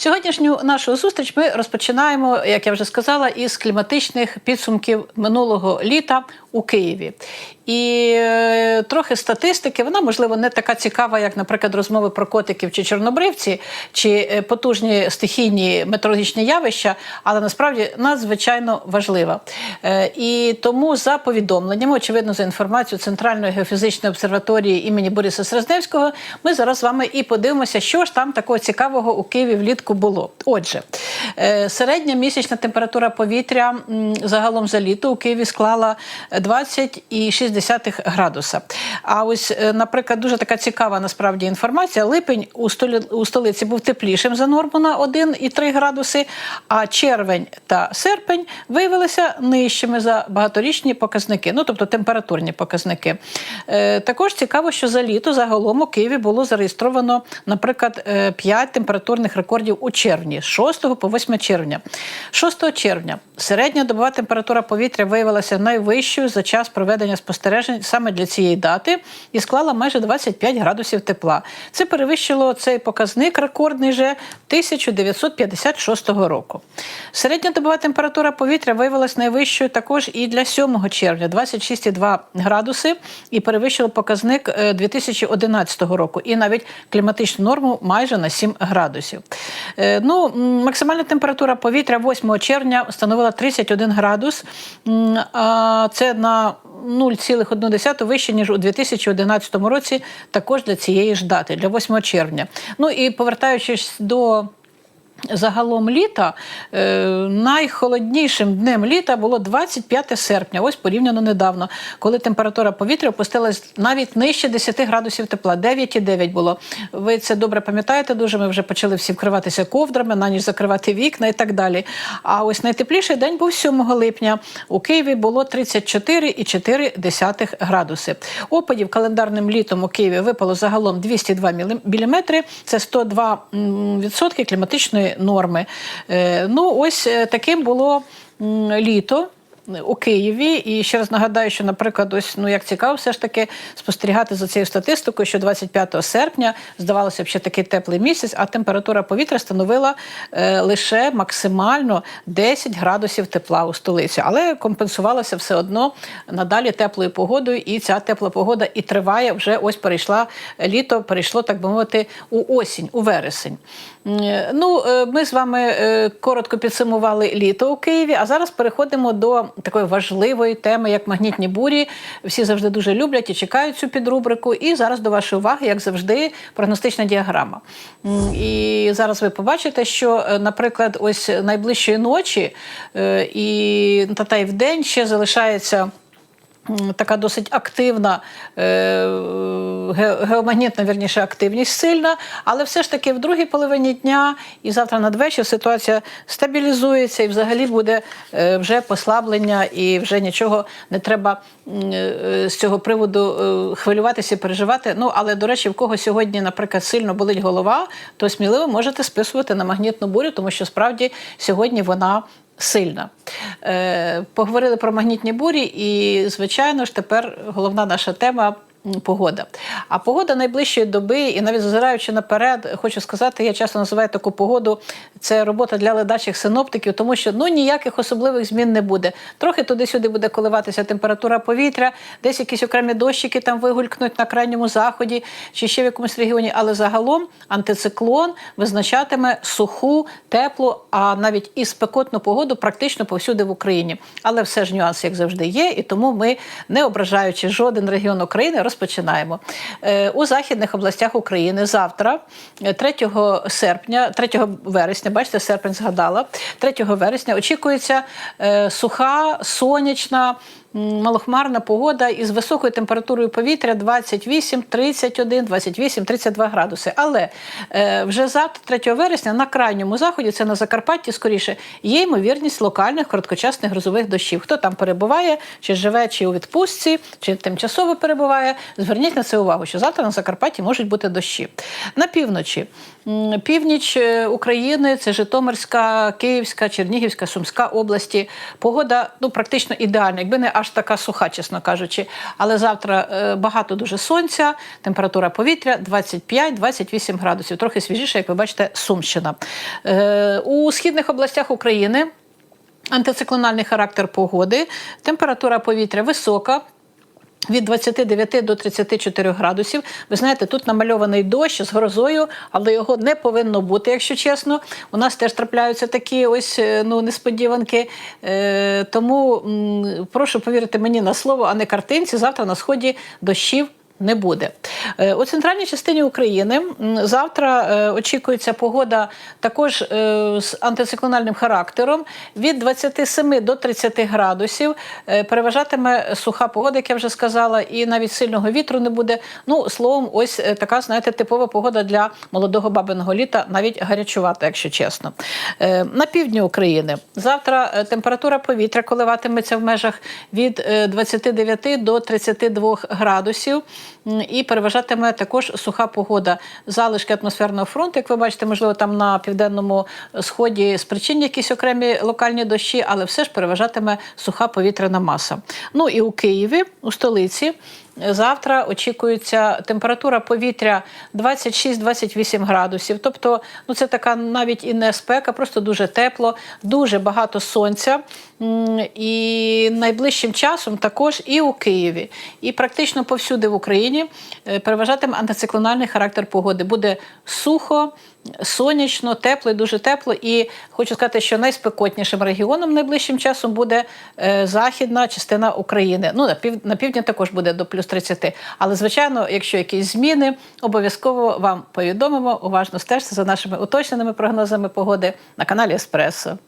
Сьогоднішню нашу зустріч ми розпочинаємо, як я вже сказала, із кліматичних підсумків минулого літа у Києві. І е, трохи статистики, вона можливо не така цікава, як, наприклад, розмови про котиків чи чорнобривці, чи е, потужні стихійні метеорологічні явища, але насправді надзвичайно важлива. Е, і тому за повідомленнями, очевидно, за інформацією Центральної геофізичної обсерваторії імені Бориса Срезневського, ми зараз з вами і подивимося, що ж там такого цікавого у Києві влітку було. Отже, середня місячна температура повітря загалом за літо у Києві склала 20,6 градуса. А ось, е, наприклад, дуже така цікава насправді інформація. Липень у, столиці був теплішим за норму на 1,3 градуси, а червень та серпень виявилися нижчими за багаторічні показники, ну тобто температурні показники. Е, також цікаво, що за літо загалом у Києві було зареєстровано, наприклад, 5 температурних рекордів у червні з 6 по 8 червня. 6 червня середня добова температура повітря виявилася найвищою за час проведення спостережень саме для цієї дати і склала майже 25 градусів тепла. Це перевищило цей показник рекордний вже 1956 року. Середня добова температура повітря виявилася найвищою також і для 7 червня 26,2 градуси, і перевищило показник е, 2011 року, і навіть кліматичну норму майже на 7 градусів. Е, Ну, максимальна температура повітря 8 червня становила 31 градус. Це на 0,1 вище, ніж у 2011 році, також для цієї ж дати, для 8 червня. Ну і повертаючись до Загалом літа е, найхолоднішим днем літа було 25 серпня, ось порівняно недавно, коли температура повітря опустилась навіть нижче 10 градусів тепла, 9,9 було. Ви це добре пам'ятаєте дуже. Ми вже почали всі вкриватися ковдрами, на ніч закривати вікна і так далі. А ось найтепліший день був 7 липня. У Києві було 34,4 градуси. Опадів календарним літом у Києві випало загалом 202 мм, це 102 м, відсотки кліматичної норми. Е, Ну, ось е, таким було літо. У Києві і ще раз нагадаю, що, наприклад, ось ну як цікаво, все ж таки спостерігати за цією статистикою, що 25 серпня здавалося б, ще такий теплий місяць, а температура повітря становила е, лише максимально 10 градусів тепла у столиці, але компенсувалося все одно надалі теплою погодою, і ця тепла погода і триває вже ось перейшла літо, перейшло так би мовити у осінь, у вересень. Е, Ну, е, ми з вами е, коротко підсумували літо у Києві, а зараз переходимо до такої важливої теми, як магнітні бурі. Всі завжди дуже люблять і чекають цю підрубрику. І зараз до вашої уваги, як завжди, прогностична діаграма. І зараз ви побачите, що, е, наприклад, ось найближчої ночі е, і та, та й в день ще залишається. Така досить активна е, геомагнітна вірніше активність сильна, але все ж таки в другій половині дня і завтра надвечір ситуація стабілізується і взагалі буде е, вже послаблення, і вже нічого не треба е, з цього приводу хвилюватися і переживати. Ну але до речі, в кого сьогодні, наприклад, сильно болить голова, то сміливо можете списувати на магнітну бурю, тому що справді сьогодні вона сильна. Е, поговорили про магнітні бурі, і, звичайно ж, тепер головна наша тема. Погода. А погода найближчої доби, і навіть зазираючи наперед, хочу сказати, я часто називаю таку погоду це робота для ледачих синоптиків, тому що ну ніяких особливих змін не буде. Трохи туди-сюди буде коливатися температура повітря, десь якісь окремі дощики там вигулькнуть на крайньому заході чи ще в якомусь регіоні. Але загалом антициклон визначатиме суху, теплу, а навіть і спекотну погоду практично повсюди в Україні. Але все ж нюанс, як завжди, є, і тому ми, не ображаючи жоден регіон України, розпочинаємо. Е, У західних областях України завтра, е, 3 серпня, 3 вересня, бачите, серпень згадала, 3 вересня очікується е, суха, сонячна. Малохмарна погода із високою температурою повітря 28, 31, 28, 32 градуси. Але е, вже завтра, 3 вересня, на крайньому заході, це на Закарпатті, скоріше, є ймовірність локальних короткочасних грозових дощів. Хто там перебуває, чи живе, чи у відпустці, чи тимчасово перебуває, зверніть на це увагу, що завтра на Закарпатті можуть бути дощі. На півночі Північ е, України це Житомирська, Київська, Чернігівська, Сумська області. Погода ну практично ідеальна, якби не аж така суха, чесно кажучи. Але завтра е, багато дуже сонця, температура повітря 25-28 градусів. Трохи свіжіше, як ви бачите, Сумщина. Е, У східних областях України антициклональний характер погоди, температура повітря висока. Від 29 до 34 градусів. Ви знаєте, тут намальований дощ з грозою, але його не повинно бути, якщо чесно. У нас теж трапляються такі ось е, ну, несподіванки. Е, тому м, прошу повірити мені на слово, а не картинці. Завтра на сході дощів не буде. Е, У центральній частині України завтра е, очікується погода також е, з антициклональним характером. Від 27 до 30 градусів переважатиме суха погода, як я вже сказала, і навіть сильного вітру не буде. Ну, словом, ось така, знаєте, типова погода для молодого бабиного літа, навіть гарячувата, якщо чесно. На півдні України завтра температура повітря коливатиметься в межах від е, 29 до 32 градусів. І переважатиме також суха погода. Залишки атмосферного фронту, як ви бачите, можливо, там на південному сході спричинні якісь окремі локальні дощі, але все ж переважатиме суха повітряна маса. Ну і у Києві, у столиці. Завтра очікується температура повітря 26-28 градусів. Тобто, ну це така навіть і не спека, просто дуже тепло, дуже багато сонця. І найближчим часом також і у Києві, і практично повсюди в Україні е, переважатиме антициклональний характер погоди. Буде сухо, сонячно, тепло і дуже тепло. І хочу сказати, що найспекотнішим регіоном найближчим часом буде е, західна частина України. Ну, на, пів, півдні також буде до плюс 30. Але, звичайно, якщо якісь зміни, обов'язково вам повідомимо. Уважно стежте за нашими уточненими прогнозами погоди на каналі Еспресо.